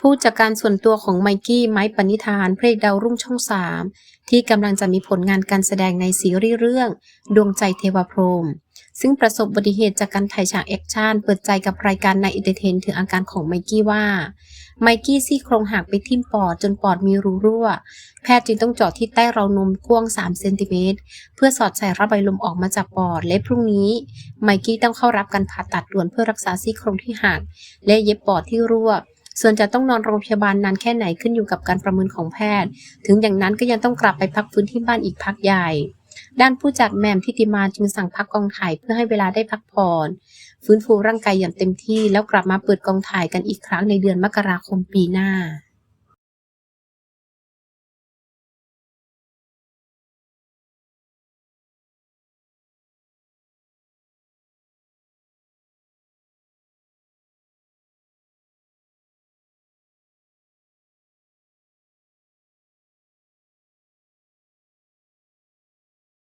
ผู้จัดการส่วนตัวของไมกี้ไม้ปณิธานพระเอกดาวรุ่งช่องสามที่กำลังจะมีผลงานการแสดงในซีรีส์เรื่อง ดวงใจเทวพรหมซึ่งประสบอุบัติเหตุจากการถ่ายฉากแอคชั่นเปิดใจกับรายการในอินเตอร์เทนถึงอาการของไมกี้ว่า ไมกี้ซี่โครงหักไปทิ่มปอดจนปอดมีรูรั่ว แพทย์จึงต้องเจาะที่ใต้เรานมกว้าง 3 เซนติเมตรเพื่อสอดใส่ระบายลมออกมาจากปอด และพรุ่งนี้ ไมกี้ต้องเข้ารับการผ่าตัดด่วนเพื่อรักษาซี่โครงที่หักและเย็บปอดที่รั่ว ส่วนจะต้องนอนโรงพยาบาลนานแค่ไหนขึ้นอยู่กับการประเมินของแพทย์ ถึงอย่างนั้นก็ยังต้องกลับไปพักฟื้นที่บ้านอีกพักใหญ่ ด้านผู้จัดแหม่มทิติมาจึงสั่งพักกองถ่ายเพื่อให้เวลาได้พักผ่อนฟื้นฟูร่างกายอย่างเต็มที่แล้วกลับมาเปิดกองถ่ายกันอีกครั้งในเดือนมกราคมปีหน้า